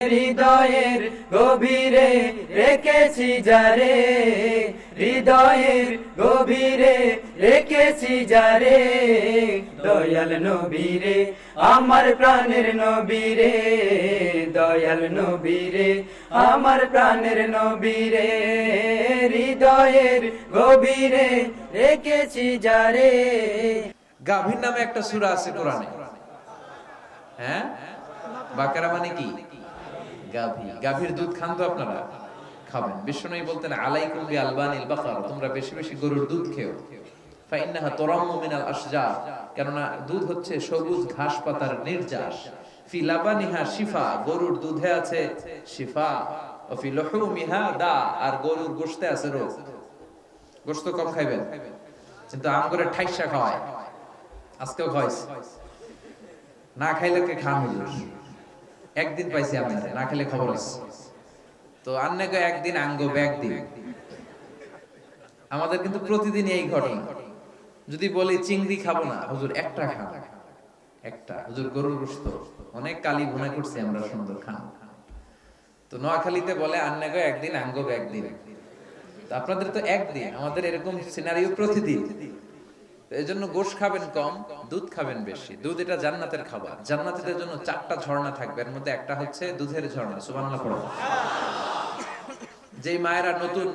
হৃদয়ের গভীরে রেখেছি যারে, হৃদয়ের গভীরে রেখেছি যারে। দয়াল নবীরে, আমার প্রাণের নবীরে, দয়াল নবীরে, আমার প্রাণের নবীরে, হৃদয়ের গভীরে রেখেছি যারে। গাভীর নামে একটা সূরা আছে কোরআনে। হ্যাঁ? বাকারা মানে কি? গাভী। গাভীর দুধ খান তো আপনারা? খাবেন। বিষ্ণুই বলতেন, আলাইকুম বি আলবানিল বাকার তোমরা বেশি বেশি গরুর দুধ খেও। ফাইন্নাহা তরাম্মু মিনাল আশজার, কেননা দুধ হচ্ছে সবুজ ঘাস পাতার নির্যাস। ফি লাবানিহা শিফা, গরুর দুধে আছে শিফা। ও ফি লহুমিহা দা, আর গরুর গোশতে আছে রোগ। গোশত কম খাইবেন, কিন্তু আম করে ঠাইসা খাওয়ায়। আজকেও খাওয়াইছে। না খাইলে কে খান হুজুর? একদিন পাইছি আপনার না খেলে খবর আছে। তো আন্নাকে একদিন আঙ্গ ব্যাগ দিন আমাদের কিন্তু প্রতিদিন এই ঘটনা। যদি বলি, চিংড়ি খাব না, হুজুর একটা খান। একটা, হুজুর গরুর গোশত। অনেক কালি ভুনা করছি আমরা সুন্দর খান। তো নোয়াখালীতে বলে আন্নাকে একদিন আঙ্গ ব্যাগ দিন আপনাদের তো একদিন, আমাদের এরকম সিনারিও প্রতিদিন। এই জন্য খাবেন কম, দুধ খাবেন বেশি। দুধ এটা জান্নাতের খাবার। জন্য চারটা ঝর্ণা থাকবে। এর মধ্যে একটা হচ্ছে দুধের ঝর্ণা। যেই মায়েরা নতুন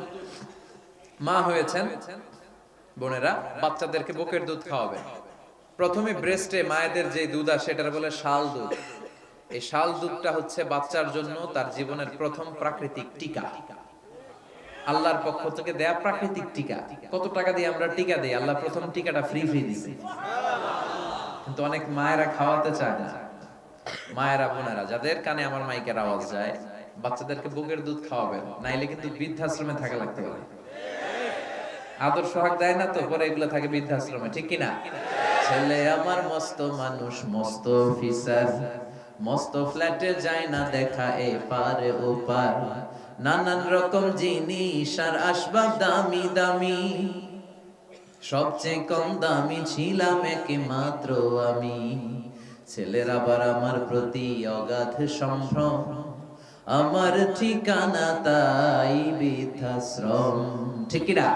মা হয়েছেন, বোনেরা, বাচ্চাদেরকে বুকের দুধ খাওয়াবে। প্রথমে ব্রেস্টে মায়েদের যে দুধ আসে, এটার বলে শাল দুধ। এই শাল দুধটা হচ্ছে বাচ্চার জন্য তার জীবনের প্রথম প্রাকৃতিক টিকা টিকা। আল্লাহর পক্ষ থেকে দেয়া প্রাকৃতিক টিকা। কত টাকা দিয়ে আমরা টিকা দিই? আল্লাহ প্রথম টিকাটা ফ্রি ফ্রি দিছে। কিন্তু অনেক মায়েরা খাওয়াতে চায় না। মায়েরা, বোনেরা, যাদের কানে আমার মাইকের আওয়াজ যায়, বাচ্চাদেরকে বুকের দুধ খাওয়াবেন, নাইলে কিন্তু বৃদ্ধাশ্রমে থাকা লাগতে পারে। আদর সোহাগ দেয় না তো? পরে এগুলো থাকে বৃদ্ধাশ্রমে, ঠিক কিনা? ছেলে আমার মস্ত মানুষ, মস্ত অফিসার মস্ত ফ্ল্যাটে যায় না দেখা এ পারে ও পার নানান রকম জিনিস আর আসবাব দামি দামি। সবচেয়ে কম দামি ছিলাম একমাত্র আমি। ছেলের আবার আমার প্রতি অগাধ সম্ভ্রম। আমার ঠিকানা তাই বৃদ্ধাশ্রম। ঠিক কিনা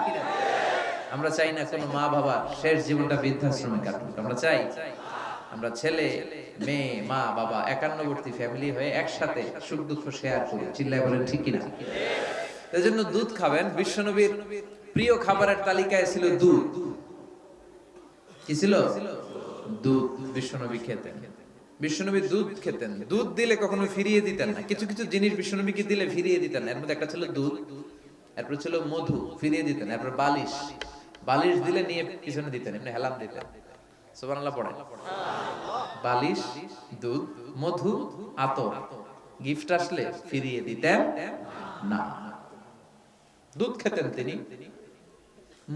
আমরা চাই না কোনো মা বাবা শেষ জীবনটা বৃদ্ধাশ্রমে কাটুক, আমরা চাই আমরা ছেলে, মেয়ে, মা, বাবা একান্নবর্তী ফ্যামিলি হয়ে একসাথে সুখ দুঃখ শেয়ার করি। চিল্লায় বলেন, ঠিক কিনা? এই জন্য দুধ খাবেন। বিশ্বনবীর প্রিয় খাবারের তালিকায় ছিল দুধ। কি ছিল? দুধ। বিশ্বনবী খেতেন। বিশ্বনবী দুধ খেতেন। দুধ দিলে কখনো ফিরিয়ে দিতেন না। কিছু কিছু জিনিস বিশ্বনবীকে দিলে ফিরিয়ে দিতেন এর মধ্যে একটা ছিল দুধ, এরপর ছিল মধু, ফিরিয়ে দিতেন। এরপর বালিশ। বালিশ দিলে নিয়ে পিছনে দিতেন, এমনি হেলাম দিতেন। সুবহানাল্লাহ পড়েন বালিশ দুধ মধু আতর। গিফট আসলে ফিরিয়ে দিতেন না। দুধ খেতেন তিনি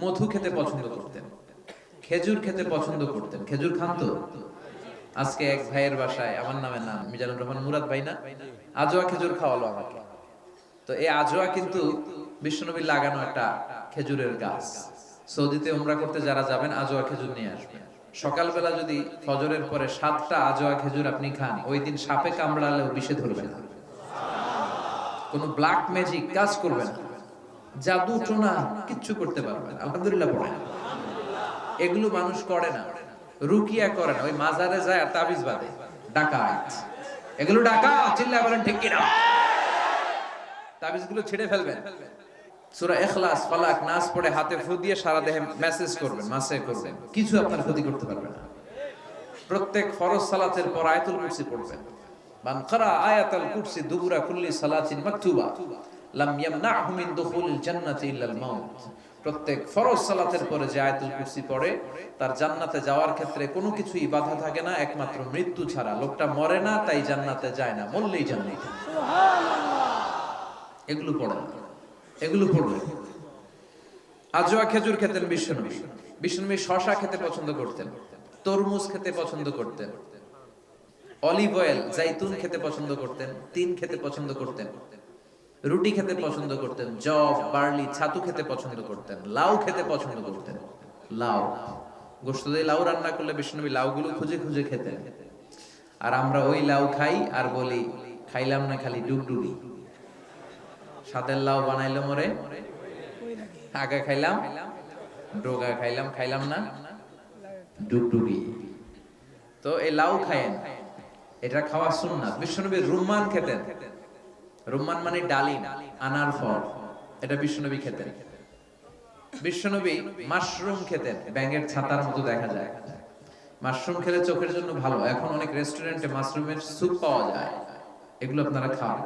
মধু খেতে পছন্দ করতেন খেজুর খেতে পছন্দ করতেন। খেজুর খান তো? আজকে এক ভাইয়ের বাসায় আমার নামে নাম মিজানুর রহমান মুরাদ ভাই না? আজোয়া খেজুর খাওয়ালো আমাকে। তো এই আজোয়া কিন্তু বিশ্বনবীর লাগানো একটা খেজুরের গাছ। সৌদিতে উমরা করতে যারা যাবেন আজোয়া খেজুর নিয়ে আসবেন। সকালবেলা যদি ফজরের পরে সাতটা আজোয়া খেজুর আপনি খান, ওই দিন সাপে কামড়ালেও বিষে ধরবে না। কোনো ব্ল্যাক ম্যাজিক কাজ করবে না। জাদু টোনা কিচ্ছু করতে পারবে না। আলহামদুলিল্লাহ পড়ে এগুলো মানুষ করে না। রুকিয়া করে না। ওই মাজারে যায় আর তাবিজ বাঁধে। ডাকাত। এগুলো ডাকা চিল্লা বলেন ঠিক কিনা? তাবিজগুলো ছেড়ে ফেলবেন। সূরা ইখলাস ফালাক নাস পড়ে হাতে ফু দিয়ে সারা দেহে মেসেজ করবেন মাসে করবেন। কিছু আপনার ক্ষতি করতে পারবে না। প্রত্যেক ফরজ সালাতের পর আয়াতুল কুরসি পড়বেন। মান করা আয়াতুল কুরসি দুবুরা কুল্লি সালাতিন মাকতুবা লাম ইয়ামনাহু মিন দুখুলিল জান্নাতি ইল্লাল মাউত। প্রত্যেক ফরজ সালাতের পরে যে আয়াতুল কুরসি পড়ে তার জান্নাতে যাওয়ার ক্ষেত্রে কোনো কিছুই বাধা থাকে না একমাত্র মৃত্যু ছাড়া। লোকটা মরে না তাই জান্নাতে যায় না মরলেই জান্নাতে এগুলো পড়ে এগুলো পড়বে। আজোয়া খেজুর খেতেন বিশ্বনবী বিশ্বনবী শশা খেতে পছন্দ করতেন, তরমুজ খেতে পছন্দ করতেন, অলিভ অয়েল, জাইতুন খেতে পছন্দ করতেন, তিন খেতে পছন্দ করতেন, রুটি খেতে পছন্দ করতেন, জব, বার্লি, ছাতু খেতে পছন্দ করতেন, লাউ খেতে পছন্দ করতেন, লাউ। গোস্ত দিয়ে লাউ রান্না করলে বিষ্ণুবী লাউগুলো খুঁজে খুঁজে খেতেন। আর আমরা ওই লাউ খাই আর বলি, খাইলাম না খালি ডুগডুগি। সাদের লাউ বানাইলো মরে। আগা খাইলাম, ডোগা খাইলাম খাইলাম না। ডুগডুগি। তো এই লাউ খায়েন, এটা খাওয়া সুন্নাত। বিশ্বনবী রুম্মান খেতেন। রুম্মান মানে ডালিম, আনার ফল। এটা বিশ্বনবী খেতেন। বিশ্বনবী মাশরুম খেতেন, ব্যাঙের ছাতার মতো দেখা যায়। মাশরুম খেলে চোখের জন্য ভালো। এখন অনেক রেস্টুরেন্টে মাশরুমের স্যুপ পাওয়া যায়। এগুলো আপনারা খান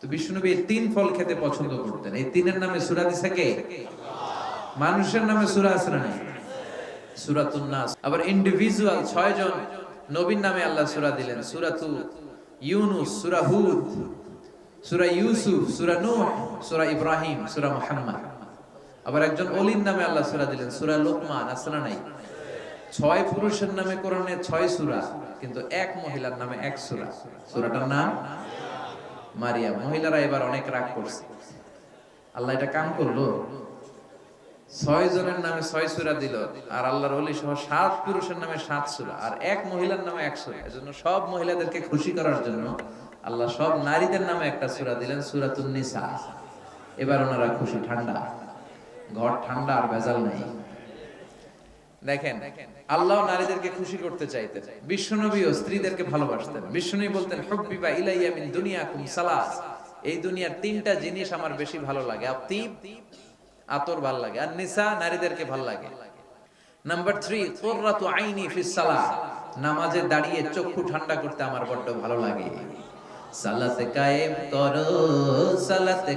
তো বিশ্বনবী এই তিন ফল খেতে পছন্দ করতেন। এই তিনের নামে সূরা দিছে কে? মানুষের নামে সূরা আছে না? সূরাতুন নাস। আবার ইন্ডিভিজুয়াল নবীর নামে আল্লাহ সূরা দিলেন। সূরাতু ইউনুস, সূরা হুদ, সূরা ইউসুফ, সূরা নূহ, সূরা ইব্রাহিম, সূরা মুহাম্মদ। আবার একজন নামে আল্লাহ সূরা দিলেন। সূরা লোকমান নাই? ছয় পুরুষের নামে কোরআনে ছয় সূরা, কিন্তু এক মহিলার নামে এক সূরা। সুরাটার নাম মারিয়া, মহিলারা এবার অনেক রাগ করছে। আল্লাহ এটা কাম করল? ছয় জনের নামে ছয় সূরা দিল, আর আল্লাহর ওলি সহ সাত পুরুষের নামে সাত সূরা, আর এক মহিলার নামে এক সূরা। এজন্য সব মহিলাদেরকে খুশি করার জন্য আল্লাহ সব নারীদের নামে একটা সুরা দিলেন, সূরাতুন নিসা। এবার ওনারা খুশি, ঠান্ডা। ঘর ঠান্ডা আর ভেজাল নাই। দেখেন, আল্লাহ নারীদেরকে খুশি করতে চাইতেন বিশ্বনবীও স্ত্রীদেরকে ভালোবাসতেন। বিশ্বনবী বলতেন হুব্বিবা ইলাইয়া মিন সালাস। এই দুনিয়ার তিনটা জিনিস আমার বেশি ভালো লাগে আতর ভালো লাগে, আর নিসা নারীদেরকে ভালো লাগে। নাম্বার থ্রি আইনি ফিস নামাজে দাঁড়িয়ে চক্ষু ঠান্ডা করতে আমার বড্ড ভালো লাগে। সালাতে কায়েম করো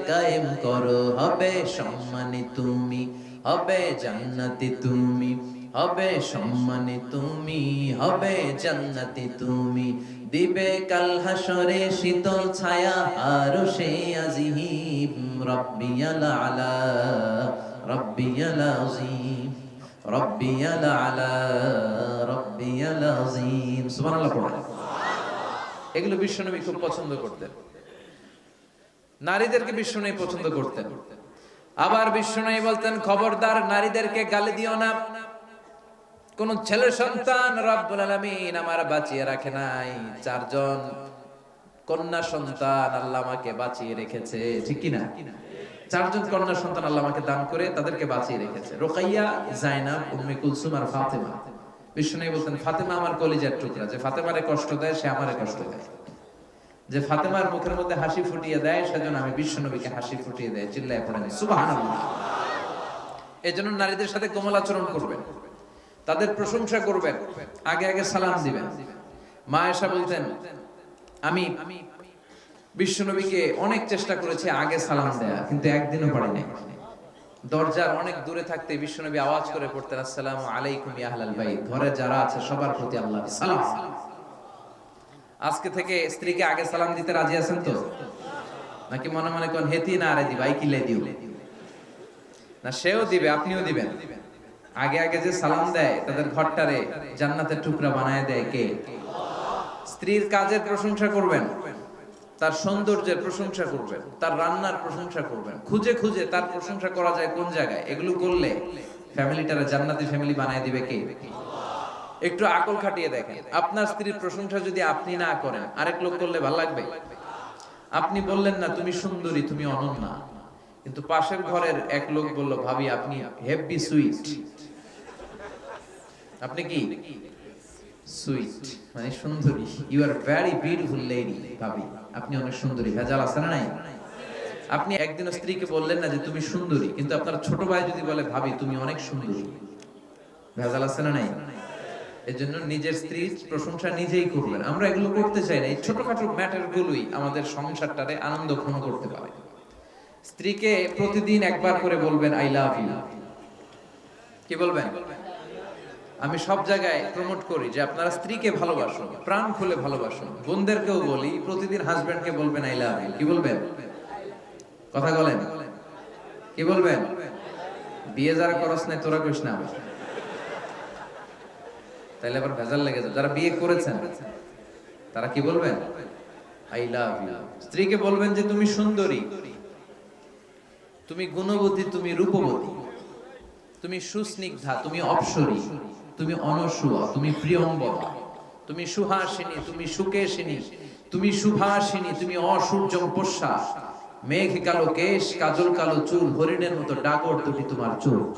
কায়েম করো, হবে সম্মানী তুমি। হবে জান্নাতি তুমি, হবে সম্মানী তুমি, হবে জান্নাতি তুমি। দিবে কাল হাসরে শীতল ছায়া, আর সে আজিহিম রব্বিয়াল আলা, রব্বিয়াল আজিম। রব্বিয়াল আলা, রব্বিয়াল আজিম। সুবহানাল্লাহ এগুলো বিশ্বনবী খুব পছন্দ করতেন। নারীদেরকে বিশ্বনবী পছন্দ করতেন। আবার বিশ্বনবী বলতেন, খবরদার নারীদেরকে গালি দিও না। কোন ছেলে সন্তান রব্বুল আলামিন আমার বাঁচিয়ে রাখে নাই। চারজন কন্যা সন্তান আল্লাহ আমাকে বাঁচিয়ে রেখেছে। ঠিক কি না? চারজন কন্যা সন্তান আল্লাহ আমাকে দান করে তাদেরকে বাঁচিয়ে রেখেছে। রোকাইয়া, জাইনাব, উম্মে কুলসুম আর ফাতেমা। বিষ্ণু বলতেন, ফাতেমা আমার কলিজার টুকরা। যে ফাতেমারে কষ্ট দেয়, সে আমারে কষ্ট দেয়। যে ফাতেমার মুখের মধ্যে হাসি ফুটিয়ে দেয়, সেজন্য আমি বিশ্বনবীকে হাসি ফুটিয়ে দেয়, চিল্লায় পড়ে নেই এই জন্য নারীদের সাথে কোমল আচরণ করবেন, তাদের প্রশংসা করবেন, আগে আগে সালাম দিবেন। মা এসা বলতেন, আমি বিশ্বনবীকে অনেক চেষ্টা করেছি, আগে সালাম দেয়া, কিন্তু একদিনও পারি নাই। দরজার অনেক দূরে থাকতে বিশ্বনবী আওয়াজ করে পড়তেন, আসসালামু আলাইকুম ইয়া আহলাল বাইত। ঘরে যারা আছে, সবার প্রতি আল্লাহ সালাম। আজকে থেকে স্ত্রীকে আগে সালাম দিতে রাজি আছেন তো? নাকি মনে মনে কোন হেতি না আরে দিবা কিলে দিও? না, সেও দিবে, আপনিও দিবেন। আগে আগে যে সালাম দেয়, তাদের ঘরটারে জান্নাতের টুকরা বানায় দেয় কে? স্ত্রীর কাজের প্রশংসা করবেন, তার সৌন্দর্যের প্রশংসা করবেন, তার রান্নার প্রশংসা করবেন, খুঁজে খুঁজে তার প্রশংসা করা যায় কোন জায়গায়? এগুলো করলে ফ্যামিলিটারে জান্নাতি ফ্যামিলি বানায় দিবে কে? একটু আকল খাটিয়ে দেখেন। আপনার স্ত্রীর প্রশংসা যদি আপনি না করেন, আরেক লোক করলে ভালো লাগবে? আপনি বললেন না, তুমি সুন্দরী, তুমি অনন্যা। কিন্তু পাশের ঘরের এক লোক বলল, ভাবি, আপনি হেভি সুইট আপনি কি? সুইট মানে সুন্দরী। You are very beautiful lady ভাবি। আপনি অনেক সুন্দরী। ভেজাল আছে না নাই? আপনি একদিন স্ত্রীকে বললেন না যে, তুমি সুন্দরী। কিন্তু আপনার ছোট ভাই যদি বলে, ভাবি, তুমি অনেক সুন্দরী। ভেজাল আছে না নাই? এর জন্য নিজের স্ত্রীর প্রশংসা নিজেই করবেন। আমরা এগুলো করতে চাই না। এই ছোটখাটো ম্যাটার গুলোই আমাদের সংসারটারে আনন্দ ঘন করতে পারে। স্ত্রীকে প্রতিদিন একবার করে বলবেন আই লাভ ইউ কি বলবেন? আমি সব জায়গায় প্রমোট করি যে আপনারা স্ত্রীকে ভালোবাসুন প্রাণ খুলে ভালোবাসুন। বোনদেরকেও বলি প্রতিদিন হাজবেন্ডকে বলবেন আই লাভ ইউ কি বলবেন? কথা বলেন? কি বলবেন? বিয়ে যারা করস নাই তোরা কইস না তাইলে আবার ভেজাল লেগে যাবে। যারা বিয়ে করেছেন, তারা কি বলবেন? আই লাভ ইউ স্ত্রীকে বলবেন যে, তুমি সুন্দরী। তুমি গুণবতী, তুমি রূপবতী। তুমি সুস্নিগ্ধা, তুমি অপসরী। তুমি অনসুয়া, তুমি প্রিয়ম্বরা তুমি সুহাসিনী, তুমি সুকেশিনী। তুমি সুভাষিনী, তুমি অসূর্য পোষা। মেঘ কালো কেশ, কাজল কালো চুল, হরিণের মতো ডাগর দুটি তোমার চোখ।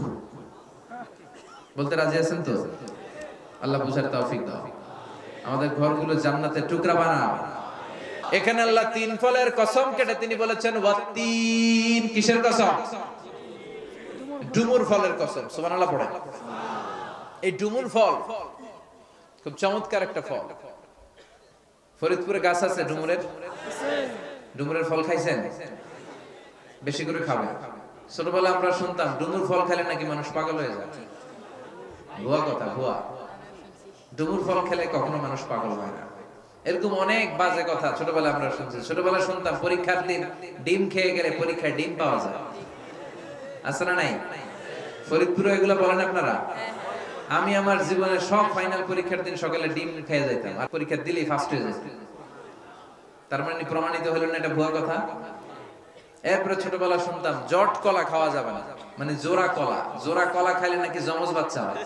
বলতে রাজি আছেন তো? আল্লাহ বুঝার তৌফিক দাও। আমাদের ঘরগুলো জান্নাতের টুকরা বানাও। এখানে আল্লাহ তিন ফলের কসম কেটে তিনি বলেছেন ওয়াত্তিন কিসের কসম? ডুমুর ফলের কসম, সুবহানাল্লাহ পড়ে। এই ডুমুর ফল খুব চমৎকার একটা ফল। ফরিদপুরে গাছ আছে ডুমুরের। ডুমুরের ফল খাইছেন? বেশি করে খাবেন ছোটবেলা আমরা শুনতাম, ডুমুর ফল খেলে নাকি মানুষ পাগল হয়ে যায়। ভুয়া কথা, ভুয়া। ডুমুর ফল খেলে কখনো মানুষ পাগল হয় না। এরকম অনেক বাজে কথা ছোটবেলা আমরা শুনছি। ছোটবেলা শুনতাম পরীক্ষার দিন ডিম খেয়ে গেলে পরীক্ষায় ডিম পাওয়া যায়। আছে না নাই? ফরিদপুরে এগুলো বলেন আপনারা? আমি আমার জীবনে সব ফাইনাল পরীক্ষার দিন সকালে ডিম খেয়ে যাইতাম। আর পরীক্ষা দিলেই ফার্স্ট হয়ে যেতাম তার মানে প্রমাণিত হলো না এটা ভুয়া কথা? এরপরে ছোটবেলা শুনতাম, জট কলা খাওয়া যাবে না। মানে জোড়া কলা। জোড়া কলা খাইলে নাকি জমজ বাচ্চা হয়।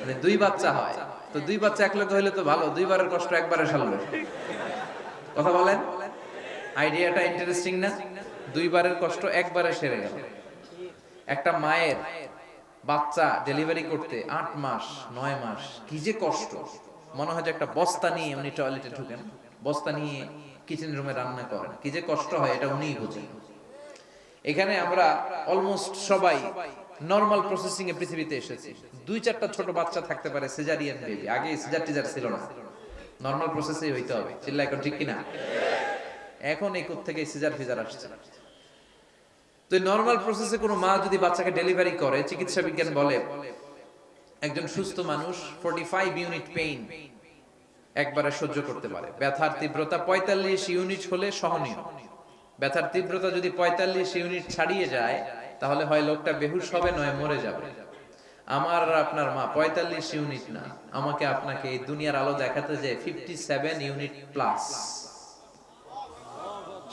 মানে দুই বাচ্চা হয়। তো দুই বাচ্চা এক লোক হইলে তো ভালো, দুইবারের কষ্ট একবারে সারলো। কথা বলেন? আইডিয়াটা ইন্টারেস্টিং না? দুইবারের কষ্ট একবারে সেরে গেল। একটা মায়ের বাচ্চা ডেলিভারি করতে আট মাস, নয় মাস, কি যে কষ্ট। মনে হয় যে একটা বস্তা নিয়ে উনি টয়লেটে ঢুকেন। বস্তা নিয়ে কিচেন রুমে রান্না করেন। কি যে কষ্ট হয়, এটা উনিই বুঝেন। এখানে আমরা অলমোস্ট সবাই নর্মাল প্রসেসিং এ পৃথিবীতে এসেছি। দুই চারটা ছোট বাচ্চা থাকতে পারে সিজারিয়ান বেবি আগে সিজার টিজার ছিল না। নর্মাল প্রসেসেই হইতে হবে। চিল্লা এখন ঠিক কিনা? এখন এই থেকে সিজার ফিজার আসছে। তো নর্মাল প্রসেসে কোনো মা যদি বাচ্চাকে ডেলিভারি করে, চিকিৎসা বিজ্ঞান বলে, একজন সুস্থ মানুষ 45 ইউনিট পেইন একবারে সহ্য করতে পারে। ব্যথার তীব্রতা 45 ইউনিট হলে সহনীয়। ব্যথার তীব্রতা যদি 45 ইউনিট ছাড়িয়ে যায়, তাহলে হয় লোকটা বেহুশ হবে, নয় মরে যাবে। আমার আপনার মা 45 ইউনিট না। আমাকে আপনাকে এই দুনিয়ার আলো দেখাতে যে 57 ইউনিট প্লাস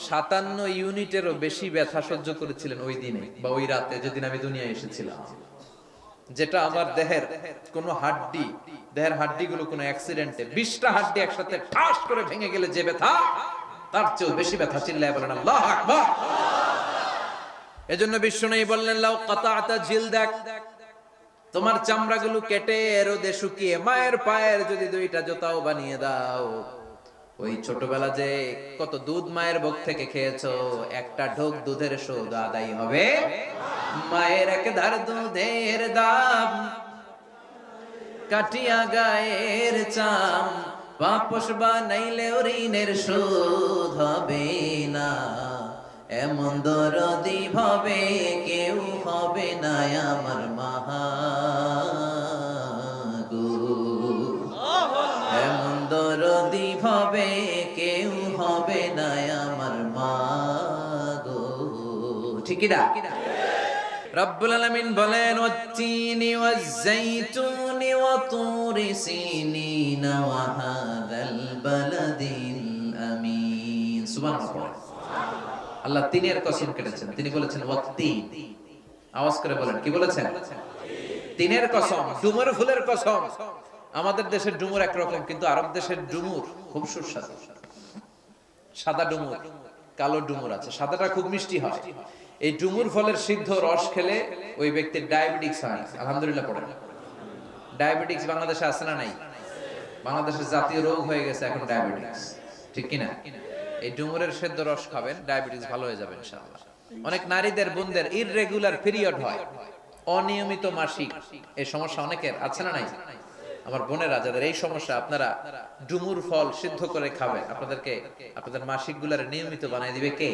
সাতান্ন ইউনিটেরও বেশি ব্যথা সহ্য করেছিলেন ওই দিনে বা ওই রাতে যেদিন আমি দুনিয়ায় এসেছিলাম। যেটা আমার দেহের কোনো হাড্ডি, দেহের হাড্ডি গুলো কোনো অ্যাক্সিডেন্টে বিশটা হাড্ডি একসাথে ঠাস করে ভেঙে গেলে যে ব্যথা তার চেয়েও বেশি ব্যথা চিল্লায় বলেন, আল্লাহ আকবার। এজন্য বিশ্ব নেই বললেন, লাউ কাতাআতা জিলদাক। তোমার চামড়াগুলো কেটে রোদে শুকিয়ে মায়ের পায়ের যদি দুইটা জোতাও বানিয়ে দাও। ওই ছোটবেলা যে কত দুধ মায়ের বুক থেকে খেয়েছো, একটা ঢোক দুধের শোধ আদায় হবে। মায়ের এক ধার দুধের দাম, কাটিয়া গায়ের চাম। বাপস বানাইলে ঋণের শোধ হবে না এমন দরদি ভাবে কেউ হবে না আমার মাহা এমন দরদি ভাবে কেউ হবে না আমার মা গো ঠিক না রব্বুল আলামিন বলেন ওয়াত্তিনি ওয়াজ-যাইতুনি তুরি সিনিন ওয়া হাযাল বালাদিল আমিন সুবহানাল্লাহ আল্লাহ তিনের কসম কেটেছেন। তিনি বলেছেন, ওয়াত্তিন। আওয়াজ করে বলেন, কি বলেছেন? তিনের কসম, ডুমুর ফুলের কসম। আমাদের দেশের ডুমুর একরকম, কিন্তু আরব দেশের ডুমুর খুব সুস্বাদু। সাদা ডুমুর, কালো ডুমুর আছে। সাদাটা খুব মিষ্টি হয়। এই ডুমুর ফলের সিদ্ধ রস খেলে ওই ব্যক্তির ডায়াবেটিক্স হয়। আলহামদুলিল্লাহ পড়ে ডায়াবেটিক্স বাংলাদেশে আছে না নাই? বাংলাদেশের জাতীয় রোগ হয়ে গেছে এখন ডায়াবেটিক্স। ঠিক কিনা? এই ডুমুরের সেদ্ধ রস খাবেন, ডায়াবেটিস ভালো হয়ে যাবে ইনশাআল্লাহ। অনেক নারীদের, বোনদের ইররেগুলার পিরিয়ড হয়। অনিয়মিত মাসিক। এই সমস্যা অনেকের আছে না নাই? আমার বোনেরা, যাদের এই সমস্যা, আপনারা ডুমুর ফল সিদ্ধ করে খাবেন। আপনাদেরকে, আপনাদের মাসিকগুলার নিয়মিত বানাই দিবে কে?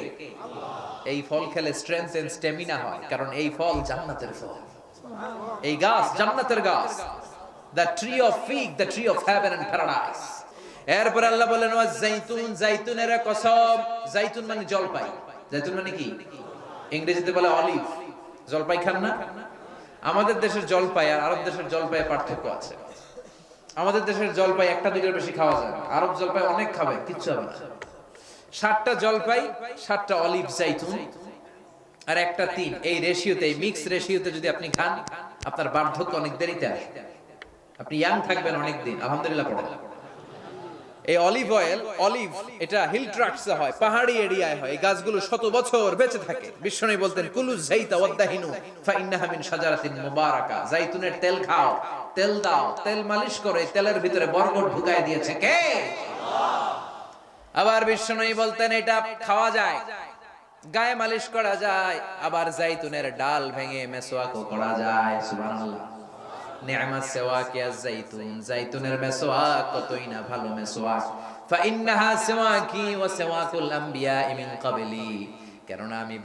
এই ফল খেলে স্ট্রেংথ এন্ড স্টেমিনা হয়, কারণ এই ফল জান্নাতের ফল। এই গাছ জান্নাতের গাছ। The tree of fig the tree of heaven and paradise এরপর আল্লাহ বলেন ওয়া জাইতুন জাইতুনের কসম। জাইতুন মানে জলপাই। জাইতুন মানে কি? ইংরেজিতে বলে অলিভ। জলপাই খান না? আমাদের দেশের জলপাই আর আরব দেশের জলপাই পার্থক্য আছে। আমাদের দেশের জলপাই একটা দুইটার বেশি খাওয়া যায়। আরব জলপাই অনেক খাবে, কিচ্ছু হবে না। সাতটা জলপাই, সাতটা অলিভ জাইতুন আর একটা তিন। এই রেশিওতে এই মিক্স রেশিওতে যদি আপনি খান, আপনার বার্ধক্য অনেক দেরিতে আসবে। আপনি ইয়াং থাকবেন অনেক দিন আলহামদুলিল্লাহ পড়ে এই অলিভ অয়েল অলিভ এটা হিল ট্রাক্সে হয়, পাহাড়ি এরিয়ায় হয়, এই গাছগুলো শত বছর বেঁচে থাকে। বিশ্বনবী বলতেন, কুলু যাইতা ওয়াদাহিনু ফাইন্নাহা মিন শাজারাতিন মুবারাকা। জাইতুনের তেল খাও, তেল দাও, তেল মালিশ করে তেলের ভিতরে বরকত ঢুকায় দিয়েছে কে? আবার বিশ্বনবী বলতেন, এটা খাওয়া যায়, গায়ে মালিশ করা যায়, আবার জাইতুনের ডাল ভেঙে মেসোয়াকও করা যায়। সুবহানাল্লাহ। নি'মাত সিওয়াক ইয়া জাইতুন জাইতুনের কতই না ভালো ফাইন্নাহা কেননা আমি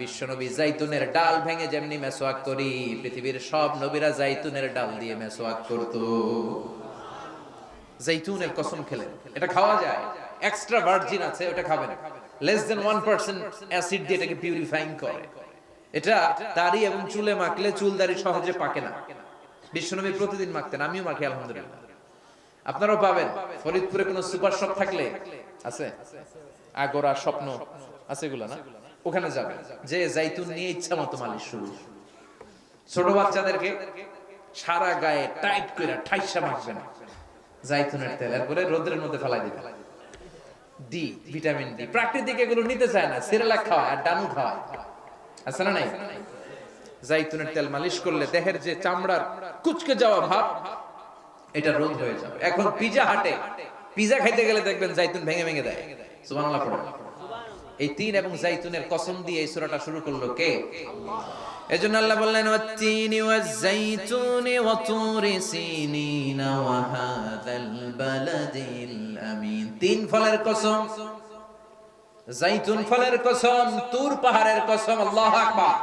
জাইতুনের ডাল ভেঙে যেমনি মেসোয়াক করি, পৃথিবীর সব নবীরা জাইতুনের ডাল দিয়ে মেসোয়াক করতো। জাইতুনের কসম খেলেন। এটা খাওয়া যায়। এক্সট্রা ভার্জিন আছে, ওটা খাবেন। Less than one percent acid দিয়ে এটাকে পিউরিফাইং করে। এটা দাড়ি এবং চুলে মাখলে চুল দাড়ি সহজে পাকে না। বিশ্বনবী প্রতিদিন মাখতেন, আমিও মাখি, আলহামদুলিল্লাহ। আপনারাও পাবেন। ফরিদপুরে কোনো সুপার শপ থাকলে আছে? আগোরা, স্বপ্ন, আছে এগুলো না? ওখানে যাবেন। যে জাইতুন নিয়ে ইচ্ছা মতো মালিশ শুরু। ছোট বাচ্চাদেরকে সারা গায়ে টাইট করে ঠাইসা মাখবেন। জাইতুনের তেল, এরপরে রোদের মধ্যে ফেলাই দিবেন। ডি ভিটামিন ডি প্রাকৃতিক এগুলো নিতে চায় না সিরেলাক খাওয়ায় আর ডানু খাওয়ায়। আছে না নাই? জাইতুনের তেল মালিশ করলে দেহের যে চামড়ার কুচকে যাওয়া ভাব, এটা রোধ হয়ে যাবে। এখন পিজা হাটে, পিজা খাইতে গেলে দেখবেন জাইতুন ভেঙে ভেঙে দেয়। সুবহানাল্লাহ এই তিন এবং জাইতুনের কসম দিয়ে এই সূরাটা শুরু করল কে? এজন্য আল্লাহ বললেন, ওয়াত্তিনি ওয়াজ-জাইতুনি ওয়া তুরি সিনিনা ওয়া হাযাল বালাদিল আমিন তিন ফলের কসম, জাইতুন ফলের কসম, তুর পাহাড়ের কসম, আল্লাহু আকবার।